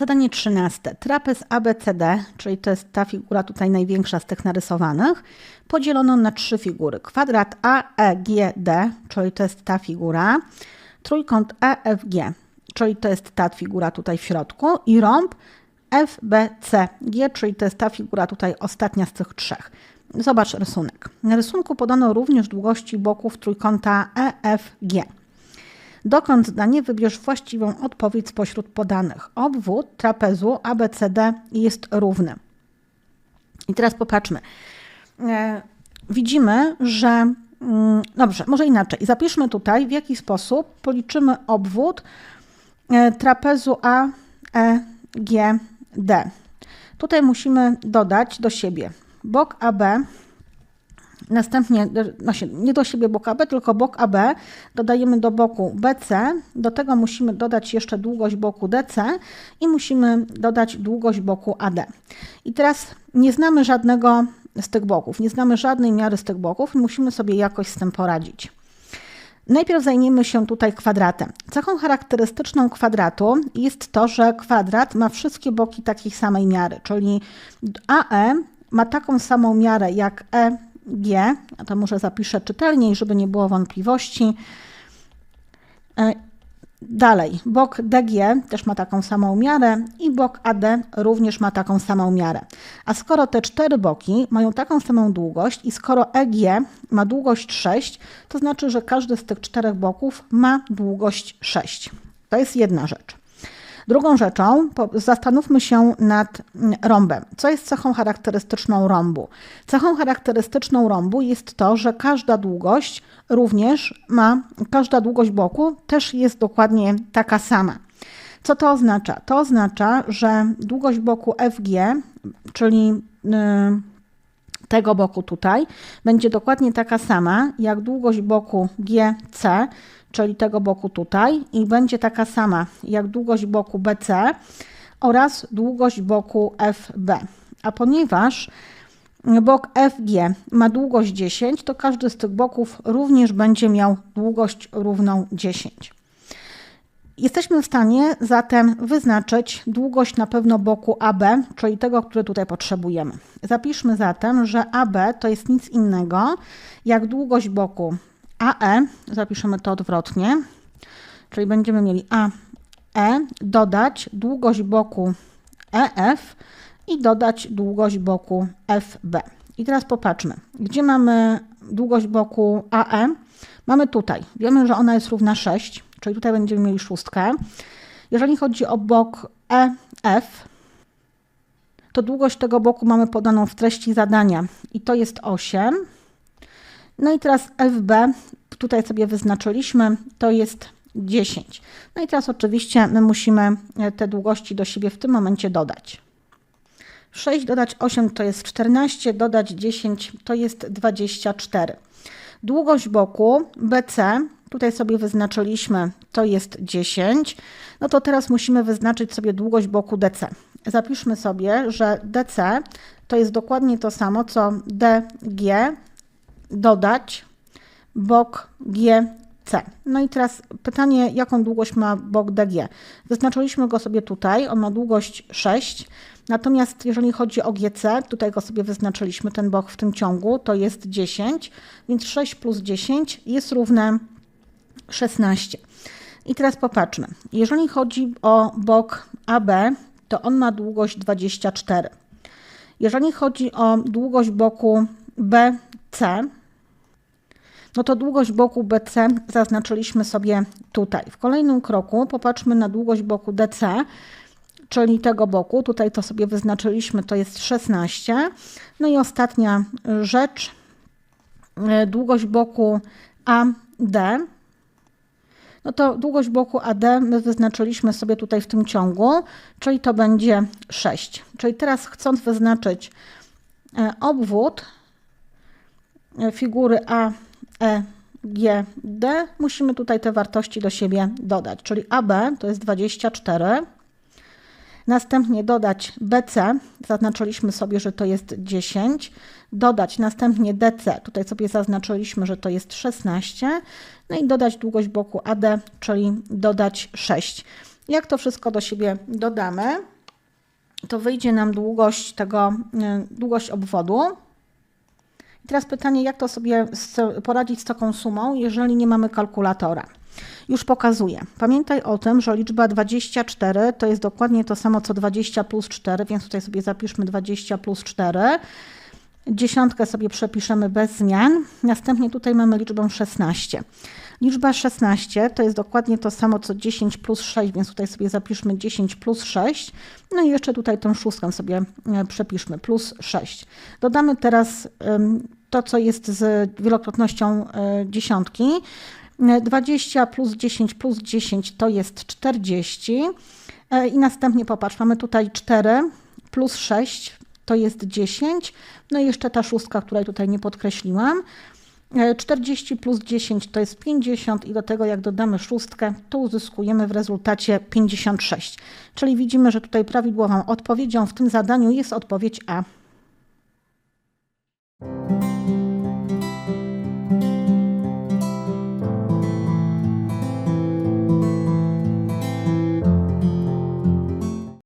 Zadanie 13. Trapez ABCD, czyli to jest ta figura tutaj największa z tych narysowanych, podzielono na trzy figury. Kwadrat AEGD, czyli to jest ta figura, trójkąt EFG, czyli to jest ta figura tutaj w środku i rąb FBCG, czyli to jest ta figura tutaj ostatnia z tych trzech. Zobacz rysunek. Na rysunku podano również długości boków trójkąta EFG. Dokąd zdanie wybierz właściwą odpowiedź spośród podanych. Obwód trapezu ABCD jest równy. I teraz popatrzmy. E, widzimy, że mm, dobrze, może inaczej. Zapiszmy tutaj, w jaki sposób policzymy obwód e, trapezu AEGD. Tutaj musimy dodać do siebie bok AB Następnie, się, nie do siebie bok AB, tylko bok AB dodajemy do boku BC. Do tego musimy dodać jeszcze długość boku DC i musimy dodać długość boku AD. I teraz nie znamy żadnego z tych boków, nie znamy żadnej miary z tych boków i musimy sobie jakoś z tym poradzić. Najpierw zajmiemy się tutaj kwadratem. Cechą charakterystyczną kwadratu jest to, że kwadrat ma wszystkie boki takiej samej miary, czyli AE ma taką samą miarę jak E G, to może zapiszę czytelniej, żeby nie było wątpliwości. E, dalej, bok DG też ma taką samą miarę i bok AD również ma taką samą miarę. A skoro te cztery boki mają taką samą długość i skoro EG ma długość 6, to znaczy, że każdy z tych czterech boków ma długość 6. To jest jedna rzecz. Drugą rzeczą, zastanówmy się nad mm, rąbem. Co jest cechą charakterystyczną rąbu? Cechą charakterystyczną rąbu jest to, że każda długość również ma, każda długość boku też jest dokładnie taka sama. Co to oznacza? To oznacza, że długość boku FG, czyli y, tego boku tutaj, będzie dokładnie taka sama jak długość boku GC, czyli tego boku tutaj i będzie taka sama jak długość boku BC oraz długość boku FB. A ponieważ bok FG ma długość 10, to każdy z tych boków również będzie miał długość równą 10. Jesteśmy w stanie zatem wyznaczyć długość na pewno boku AB, czyli tego, który tutaj potrzebujemy. Zapiszmy zatem, że AB to jest nic innego jak długość boku AE, zapiszemy to odwrotnie, czyli będziemy mieli AE, dodać długość boku EF i dodać długość boku FB. I teraz popatrzmy, gdzie mamy długość boku AE? Mamy tutaj. Wiemy, że ona jest równa 6, czyli tutaj będziemy mieli szóstkę. Jeżeli chodzi o bok EF, to długość tego boku mamy podaną w treści zadania i to jest 8. No i teraz FB, tutaj sobie wyznaczyliśmy, to jest 10. No i teraz oczywiście my musimy te długości do siebie w tym momencie dodać. 6 dodać 8 to jest 14, dodać 10 to jest 24. Długość boku BC, tutaj sobie wyznaczyliśmy, to jest 10. No to teraz musimy wyznaczyć sobie długość boku DC. Zapiszmy sobie, że DC to jest dokładnie to samo co DG dodać bok GC. No i teraz pytanie, jaką długość ma bok DG? Wyznaczyliśmy go sobie tutaj, on ma długość 6, natomiast jeżeli chodzi o GC, tutaj go sobie wyznaczyliśmy, ten bok w tym ciągu, to jest 10, więc 6 plus 10 jest równe 16. I teraz popatrzmy. Jeżeli chodzi o bok AB, to on ma długość 24. Jeżeli chodzi o długość boku BC, no to długość boku BC zaznaczyliśmy sobie tutaj. W kolejnym kroku popatrzmy na długość boku DC, czyli tego boku. Tutaj to sobie wyznaczyliśmy, to jest 16. No i ostatnia rzecz, e, długość boku AD. No to długość boku AD my wyznaczyliśmy sobie tutaj w tym ciągu, czyli to będzie 6. Czyli teraz chcąc wyznaczyć e, obwód e, figury A E, G, D, musimy tutaj te wartości do siebie dodać, czyli AB to jest 24. Następnie dodać BC, zaznaczyliśmy sobie, że to jest 10. Dodać następnie DC, tutaj sobie zaznaczyliśmy, że to jest 16. No i dodać długość boku AD, czyli dodać 6. Jak to wszystko do siebie dodamy, to wyjdzie nam długość tego, y, długość obwodu. Teraz pytanie, jak to sobie poradzić z taką sumą, jeżeli nie mamy kalkulatora. Już pokazuję. Pamiętaj o tym, że liczba 24 to jest dokładnie to samo co 20 plus 4, więc tutaj sobie zapiszmy 20 plus 4. Dziesiątkę sobie przepiszemy bez zmian. Następnie tutaj mamy liczbę 16. Liczba 16 to jest dokładnie to samo co 10 plus 6, więc tutaj sobie zapiszmy 10 plus 6. No i jeszcze tutaj tą szóstkę sobie e, przepiszmy, plus 6. Dodamy teraz to, co jest z wielokrotnością y, dziesiątki. 20 plus 10 plus 10 to jest 40. E, I następnie popatrz, mamy tutaj 4 plus 6 to jest 10. No i jeszcze ta szóstka, której tutaj nie podkreśliłam. E, 40 plus 10 to jest 50 i do tego jak dodamy szóstkę, to uzyskujemy w rezultacie 56. Czyli widzimy, że tutaj prawidłową odpowiedzią w tym zadaniu jest odpowiedź A.